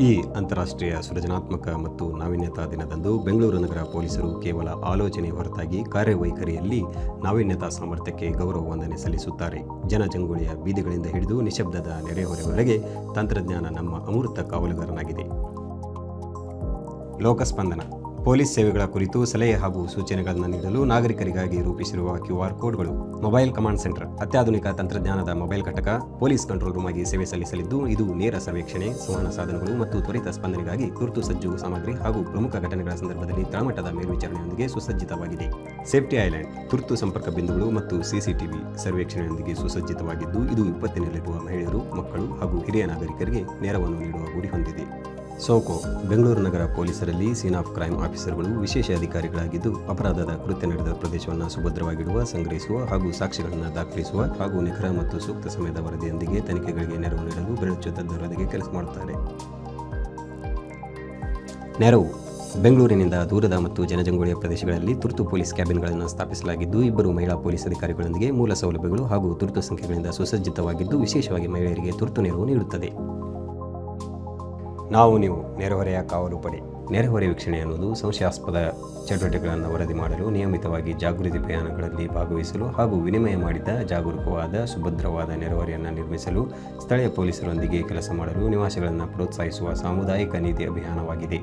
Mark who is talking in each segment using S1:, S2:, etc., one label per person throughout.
S1: ಈ ಅಂತಾರಾಷ್ಟ್ರೀಯ ಸೃಜನಾತ್ಮಕ ಮತ್ತು ನಾವೀನ್ಯತಾ ದಿನದಂದು ಬೆಂಗಳೂರು ನಗರ ಪೊಲೀಸರು ಕೇವಲ ಆಲೋಚನೆ ಹೊರತಾಗಿ ಕಾರ್ಯವೈಖರಿಯಲ್ಲಿ ನಾವೀನ್ಯತಾ ಸಾಮರ್ಥ್ಯಕ್ಕೆ ಗೌರವ ವಂದನೆ ಸಲ್ಲಿಸುತ್ತಾರೆ. ಜನಜಂಗುಳಿಯ ಬೀದಿಗಳಿಂದ ಹಿಡಿದು ನಿಶಬ್ದದ ನೆರೆಹೊರೆವರೆಗೆ ತಂತ್ರಜ್ಞಾನ ನಮ್ಮ ಅಮೂರ್ತ ಕಾವಲುಗಾರನಾಗಿದೆ. ಲೋಕಸ್ಪಂದನ ಪೊಲೀಸ್ ಸೇವೆಗಳ ಕುರಿತು ಸಲಹೆ ಹಾಗೂ ಸೂಚನೆಗಳನ್ನು ನೀಡಲು ನಾಗರಿಕರಿಗಾಗಿ ರೂಪಿಸಿರುವ ಕ್ಯೂ ಆರ್ ಕೋಡ್ಗಳು. ಮೊಬೈಲ್ ಕಮಾಂಡ್ ಸೆಂಟರ್, ಅತ್ಯಾಧುನಿಕ ತಂತ್ರಜ್ಞಾನದ ಮೊಬೈಲ್ ಘಟಕ, ಪೊಲೀಸ್ ಕಂಟ್ರೋಲ್ ರೂಮ್ ಆಗಿ ಸೇವೆ ಸಲ್ಲಿಸಲಿದ್ದು, ಇದು ನೇರ ಸರ್ವೇಕ್ಷಣೆ ಸಂವಹನ ಸಾಧನಗಳು ಮತ್ತು ತ್ವರಿತ ಸ್ಪಂದನೆಗಾಗಿ ತುರ್ತು ಸಜ್ಜು ಸಾಮಗ್ರಿ ಹಾಗೂ ಪ್ರಮುಖ ಘಟನೆಗಳ ಸಂದರ್ಭದಲ್ಲಿ ತಳಮಟ್ಟದ ಮೇಲ್ವಿಚಾರಣೆಯೊಂದಿಗೆ ಸುಸಜ್ಜಿತವಾಗಿದೆ. ಸೇಫ್ಟಿ ಐಲ್ಯಾಂಡ್, ತುರ್ತು ಸಂಪರ್ಕ ಬಿಂದುಗಳು ಮತ್ತು ಸಿಸಿಟಿವಿ ಸರ್ವೇಕ್ಷಣೆಯೊಂದಿಗೆ ಸುಸಜ್ಜಿತವಾಗಿದ್ದು, ಇದು ವಿಪತ್ತಿನಲ್ಲಿರುವ ಮಹಿಳೆಯರು, ಮಕ್ಕಳು ಹಾಗೂ ಹಿರಿಯ ನಾಗರಿಕರಿಗೆ ನೆರವನ್ನು ನೀಡುವ ಗುರಿ ಹೊಂದಿದೆ. ಸೋಕೋ, ಬೆಂಗಳೂರು ನಗರ ಪೊಲೀಸರಲ್ಲಿ ಸೀನ್ ಆಫ್ ಕ್ರೈಮ್ ಆಫೀಸರ್ಗಳು, ವಿಶೇಷ ಅಧಿಕಾರಿಗಳಾಗಿದ್ದು ಅಪರಾಧದ ಕೃತ್ಯ ನಡೆದ ಪ್ರದೇಶವನ್ನು ಸುಭದ್ರವಾಗಿಡುವ, ಸಂಗ್ರಹಿಸುವ ಹಾಗೂ ಸಾಕ್ಷಿಗಳನ್ನು ದಾಖಲಿಸುವ ಹಾಗೂ ನಿಖರ ಮತ್ತು ಸೂಕ್ತ ಸಮಯದ ವರದಿಯೊಂದಿಗೆ ತನಿಖೆಗಳಿಗೆ ನೆರವು ನೀಡಲು ಬೆರಳುಚ್ಚುದ್ದರೊಂದಿಗೆ ಕೆಲಸ ಮಾಡುತ್ತಾರೆ. ನೆರವು. ಬೆಂಗಳೂರಿನಿಂದ ದೂರದ ಮತ್ತು ಜನಜಂಗುಳಿಯ ಪ್ರದೇಶಗಳಲ್ಲಿ ತುರ್ತು ಪೊಲೀಸ್ ಕ್ಯಾಬಿನ್ಗಳನ್ನು ಸ್ಥಾಪಿಸಲಾಗಿದ್ದು, ಇಬ್ಬರು ಮಹಿಳಾ ಪೊಲೀಸ್ ಅಧಿಕಾರಿಗಳೊಂದಿಗೆ ಮೂಲ ಸೌಲಭ್ಯಗಳು ಹಾಗೂ ತುರ್ತು ಸಂಖ್ಯೆಗಳಿಂದ ಸುಸಜ್ಜಿತವಾಗಿದ್ದು, ವಿಶೇಷವಾಗಿ ಮಹಿಳೆಯರಿಗೆ ತುರ್ತು ನೆರವು ನೀಡುತ್ತದೆ. ನಾವು ನೀವು ನೆರೆಹೊರೆಯ ಕಾವಲು ಪಡೆ. ನೆರೆಹೊರೆ ವೀಕ್ಷಣೆ ಅನ್ನೋದು ಸಂಶಯಾಸ್ಪದ ಚಟುವಟಿಕೆಗಳನ್ನು ವರದಿ ಮಾಡಲು, ನಿಯಮಿತವಾಗಿ ಜಾಗೃತಿ ಪ್ರಯಾಣಗಳಲ್ಲಿ ಭಾಗವಹಿಸಲು ಹಾಗೂ ವಿನಿಮಯ ಮಾಡಿದ ಜಾಗರೂಕವಾದ, ಸುಭದ್ರವಾದ ನೆರೆಹೊರೆಯನ್ನು ನಿರ್ಮಿಸಲು, ಸ್ಥಳೀಯ ಪೊಲೀಸರೊಂದಿಗೆ ಕೆಲಸ ಮಾಡಲು ನಿವಾಸಿಗಳನ್ನು ಪ್ರೋತ್ಸಾಹಿಸುವ ಸಾಮುದಾಯಿಕ ನೀತಿ ಅಭಿಯಾನವಾಗಿದೆ.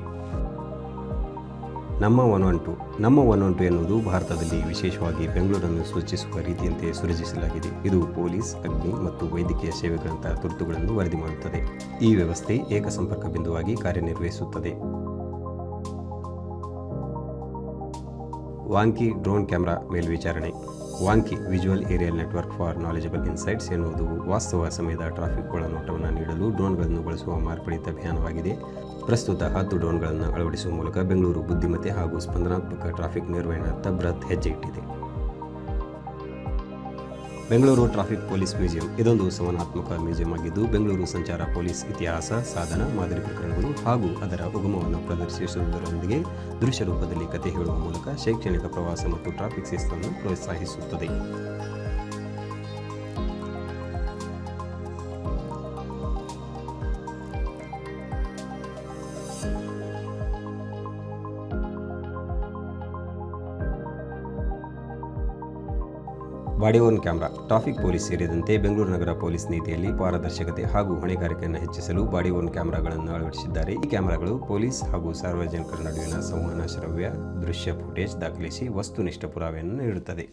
S1: ನಮ್ಮ ಒನ್ ಒನ್ ಟು ನಮ್ಮ ಒನ್ ಒನ್ ಟು ಎನ್ನುವುದು ಭಾರತದಲ್ಲಿ ವಿಶೇಷವಾಗಿ ಬೆಂಗಳೂರನ್ನು ಸೂಚಿಸುವ ರೀತಿಯಂತೆ ಸೃಜಿಸಲಾಗಿದೆ ಇದು ಪೊಲೀಸ್, ಅಗ್ನಿ ಮತ್ತು ವೈದ್ಯಕೀಯ ಸೇವೆಗಳಂತಹ ತುರ್ತುಗಳನ್ನು ವರದಿ ಮಾಡುತ್ತದೆ. ಈ ವ್ಯವಸ್ಥೆ ಏಕ ಸಂಪರ್ಕ ಬಿಂದುವಾಗಿ ಕಾರ್ಯನಿರ್ವಹಿಸುತ್ತದೆ. ವಾಂಕಿ ಡ್ರೋನ್ ಕ್ಯಾಮೆರಾ ಮೇಲ್ವಿಚಾರಣೆ. VANKI visual aerial network for knowledgeable insights ಎನ್ನುವುದು ವಾಸ್ತವ ಸಮಯದ ಟ್ರಾಫಿಕ್ ಒಳನೋಟವನ್ನು ನೀಡಲು ಡ್ರೋನ್ಗಳನ್ನು ಬಳಸುವ ಮಾರ್ಪಡಿತ ಅಭಿಯಾನವಾಗಿದೆ. ಪ್ರಸ್ತುತ ಹತ್ತು ಡ್ರೋನ್ಗಳನ್ನು ಅಳವಡಿಸುವ ಮೂಲಕ ಬೆಂಗಳೂರು ಬುದ್ಧಿಮತ್ತೆ ಹಾಗೂ ಸ್ಪಂದನಾತ್ಮಕ ಟ್ರಾಫಿಕ್ ನಿರ್ವಹಣೆಯತ್ತ ಬೃಹತ್ ಹೆಜ್ಜೆ ಇಟ್ಟಿದೆ. Bengaluru traffic police museum. ಇದೊಂದು ಸಮನಾತ್ಮಕ ಮ್ಯೂಸಿಯಂ ಆಗಿದ್ದು, ಬೆಂಗಳೂರು ಸಂಚಾರ ಪೊಲೀಸ್ ಇತಿಹಾಸ, ಸಾಧನ, ಮಾದರಿ ಪ್ರಕರಣಗಳು ಹಾಗೂ ಅದರ ಉಗಮವನ್ನು ಪ್ರದರ್ಶಿಸುವುದರೊಂದಿಗೆ ದೃಶ್ಯ ರೂಪದಲ್ಲಿ ಕಥೆ ಹೇಳುವ ಮೂಲಕ ಶೈಕ್ಷಣಿಕ ಪ್ರವಾಸ ಮತ್ತು ಟ್ರಾಫಿಕ್ ಶಿಸ್ತನ್ನು ಪ್ರೋತ್ಸಾಹಿಸುತ್ತದೆ. Body worn camera. Traffic police ಸೇರಿದಂತೆ ಬೆಂಗಳೂರು ನಗರ ಪೊಲೀಸ್ ನೀತಿಯಲ್ಲಿ ಪಾರದರ್ಶಕತೆ ಹಾಗೂ ಹೊಣೆಗಾರಿಕೆಯನ್ನು ಹೆಚ್ಚಿಸಲು ಬಾಡಿ ಓನ್ ಕ್ಯಾಮೆರಾಗಳನ್ನು ಅಳವಡಿಸಿದ್ದಾರೆ. ಈ ಕ್ಯಾಮೆರಾಗಳು ಪೊಲೀಸ್ ಹಾಗೂ ಸಾರ್ವಜನಿಕರ ನಡುವಿನ ಸಂವಹನ, ಶ್ರವ್ಯ, ದೃಶ್ಯ ಫುಟೇಜ್ ದಾಖಲಿಸಿ ವಸ್ತುನಿಷ್ಠ ಪುರಾವೆಯನ್ನು ನೀಡುತ್ತದೆ.